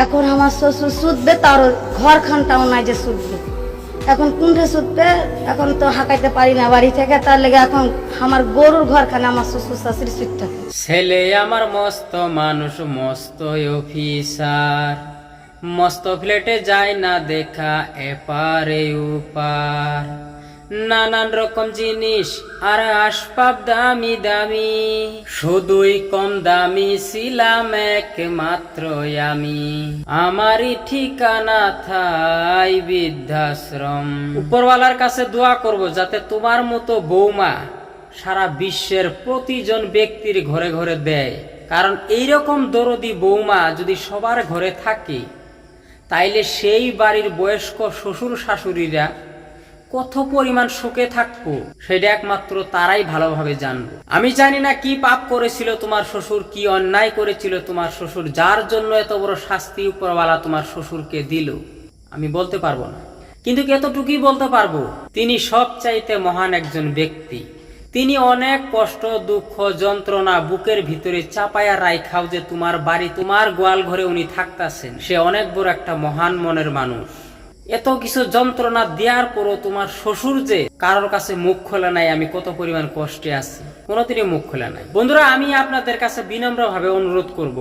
এখন আমার শ্বশুর শুধবে তার ঘর খানটাও নাই যে শুধবে এখন কোনটা শুধবে এখন তো হাঁকাইতে পারি না বাড়ি থেকে, তার লেগে এখন আমার গরুর ঘর খানে আমার শ্বশুর শাশুড়ি শুধ থাকে ছেলে আমার মস্ত, মানুষ মস্ত অফিসার। মস্ত ফ্লেটে যায় না দেখা, এপারে উপার নানান রকম জিনিস, আর আসপাব দামি দামি। শুধুই কম দামি ছিলাম একমাত্র আমি। আমারই ঠিকানা থাই বৃদ্ধাশ্রম। উপরওয়ালার কাছে দোয়া করব যাতে তোমার মতো বৌমা সারা বিশ্বের প্রতিজন ব্যক্তির ঘরে ঘরে দেয়। কারণ এইরকম দরদি বৌমা যদি সবার ঘরে থাকে, তাইলে সেই বাড়ির বয়স্ক শ্বশুর শাশুড়িরা কত পরিমাণ সুখে থাকব, সেটা একমাত্র তারাই ভালোভাবে জানব। আমি জানি না কি পাপ করেছিল তোমার শ্বশুর, কি অন্যায় করেছিল তোমার শ্বশুর, যার জন্য এত বড় শাস্তি উপরওয়ালা তোমার শ্বশুরকে দিল, আমি বলতে পারব না। কিন্তু এতটুকুই বলতে পারব, তিনি সবচাইতে মহান একজন ব্যক্তি। তিনি অনেক কষ্ট, দুঃখ, যন্ত্রণা বুকের ভিতরে চাপায়া রাইখাও যে তোমার বাড়ি, তোমার গোয়াল ঘরে উনি থাকতাছেন। সে অনেক বড় একটা মহান মনের মানুষ। এত কিছু যন্ত্রণা দেওয়ার পরও তোমার শ্বশুর যে কারোর কাছে মুখ খোলা নাই, আমি কত পরিমাণ কষ্টে আছি। কোনোদিনই মুখ খোলা নাই। বন্ধুরা, আমি আপনাদের কাছে বিনম্র ভাবে অনুরোধ করব,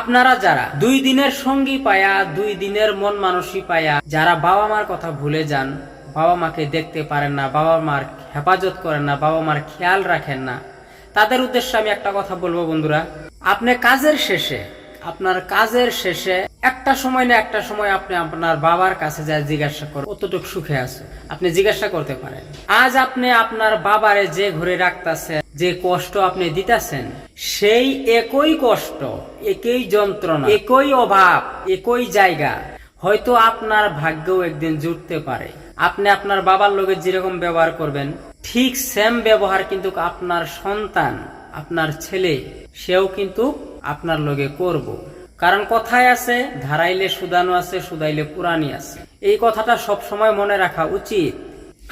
আপনারা যারা দুই দিনের সঙ্গী পায়া, দুই দিনের মন মানসী পায়া, যারা বাবা মার কথা ভুলে যান বাবা মাকে দেখতে পারেন না বাবা মার হেফাজত করেন না বাবা মার খেয়াল রাখেন না, তাদের উদ্দেশ্যে আমি একটা কথা বলব বন্ধুরা। আপনি কাজের শেষে আপনার কাজের শেষে একটা সময় না একটা সময় আপনি আপনার বাবার কাছে যা জিজ্ঞাসা করেন, কতটুকু সুখে আছে? আপনি জিজ্ঞাসা করতে পারেন। আজ আপনি আপনার বাবারে যে ঘরে রাখতেছেন, যে কষ্ট আপনি দিতেছেন, সেই একই কষ্ট, একই যন্ত্রণা, একই অভাব, একই জায়গা হয়তো আপনার ভাগ্যও একদিন জুটতে পারে। আপনি আপনার বাবার লোকের যেরকম ব্যবহার করবেন, ঠিক সেম ব্যবহার কিন্তু আপনার সন্তান, আপনার ছেলে, সেও কিন্তু আপনার লগে করব। কারণ কথায় আছে, ধারাইলে সুদানো আছে, সুদাইলে পুরানি আছে। এই কথাটা সব সময় মনে রাখা উচিত।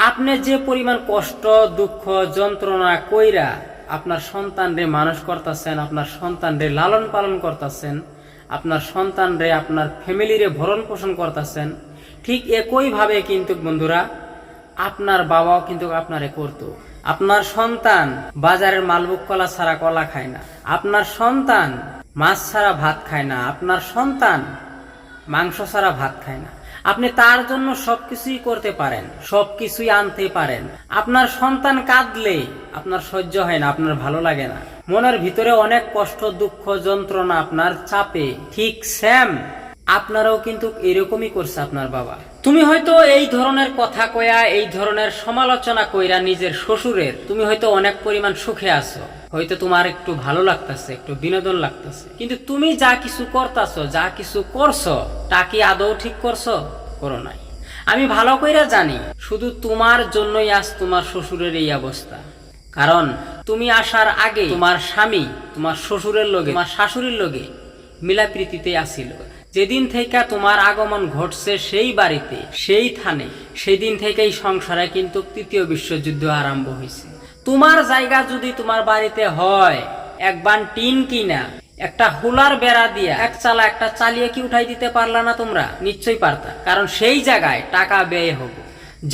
আপনি যে পরিমাণ কষ্ট, দুঃখ, যন্ত্রণা কইরা আপনার সন্তানরে মানুষ করতেছেন, আপনার সন্তানরে লালন পালন করতেছেন, আপনার সন্তানরে আপনার ফ্যামিলিরে ভরণ পোষণ করতেছেন, ঠিক একইভাবে কিন্তু বন্ধুরা, আপনার বাবাও কিন্তু আপনারে করতো। আপনার সন্তান বাজারের মালবুক কলা ছাড়া কলা খায় না। আপনার সন্তান মাছ ছাড়া ভাত খায় না। আপনার সন্তান মাংস ছাড়া ভাত খায় না। আপনি তার জন্য সবকিছুই করতে পারেন, সবকিছুই আনতে পারেন। আপনার সন্তান কাঁদলে আপনার সহ্য হয় না, আপনার ভালো লাগে না। মনের ভিতরে অনেক কষ্ট, দুঃখ, যন্ত্রণা আপনার চাপে, ঠিক স্যাম আপনারাও কিন্তু এরকমই করছে আপনার বাবা। তুমি হয়তো এই ধরনের কথা কয়া, এই ধরনের সমালোচনা কইরা নিজের শ্বশুরের তুমি হয়তো অনেক পরিমাণ সুখে আছো। হয়তো তোমার একটু ভালো লাগতেছে, একটু বিনোদন লাগতেছে। কিন্তু তুমি যা কিছু করতাছো, যা কিছু করছ, তা কি আদৌ ঠিক করছ? করো নাই। আমি ভালো কইরা জানি, শুধু তোমার জন্যই আজ তোমার শ্বশুরের এই অবস্থা। কারণ তুমি আসার আগে তোমার স্বামী তোমার শ্বশুরের লোকে তোমার শাশুড়ির লোকে মিলাপ্রীতিতে আসিল। যেদিন থেকে তোমার আগমন ঘটছে সেই বাড়িতে, সেই থানে, সেদিন থেকেই সংসারে কিন্তু তৃতীয় বিশ্বযুদ্ধ আরম্ভ হয়েছে তোমার জায়গা যদি তোমার বাড়িতে হয় একবার টিন কিনা, একটা হুলার বেড়া দিয়া, এক চালা একটা চালিয়ে কি উঠাই দিতে পারলা না তোমরা? নিশ্চয়ই পারতা, কারণ সেই জায়গায় টাকা ব্যয় হবে।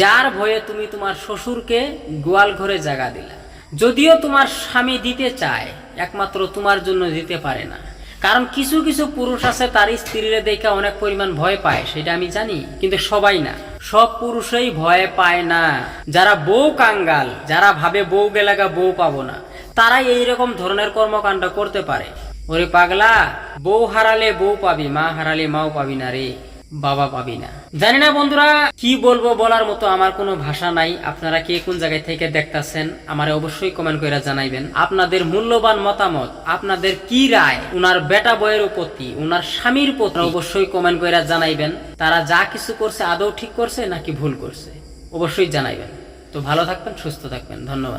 যার ভয়ে তুমি তোমার শ্বশুরকে গোয়াল ঘরে জায়গা দিলা। যদিও তোমার স্বামী দিতে চায়, একমাত্র তোমার জন্য দিতে পারে না। কারণ কিছু কিছু পুরুষ আছে, তার স্ত্রীরে দেখে অনেক পরিমাণ ভয় পায়, সেটা আমি জানি, কিন্তু সবাই না। সব পুরুষই ভয় পায় না। যারা বউ কাঙ্গাল, যারা ভাবে বউ গেলাগা বউ পাবো না, তারাই এইরকম ধরনের কর্মকাণ্ড করতে পারে। ওরে পাগলা, বউ হারালে বউ পাবি, মা হারালে মাও পাবি না রে। বাবা পাবি না। জানি না বন্ধুরা, কি বলব বলার মতো আমার কোনো ভাষা নাই। আপনারা কে কোন জায়গায় থেকে দেখতাছেন, আমারে অবশ্যই কমেন্ট করে জানাইবেন। আপনাদের মূল্যবান মতামত, আপনাদের কি রায়, উনার বেটা বয়ের প্রতি, উনার স্বামীর প্রতি অবশ্যই কমেন্ট করে জানাইবেন। তারা যা কিছু করছে, আদৌ ঠিক করছে নাকি ভুল করছে, অবশ্যই জানাইবেন। তো ভালো থাকবেন, সুস্থ থাকবেন। ধন্যবাদ।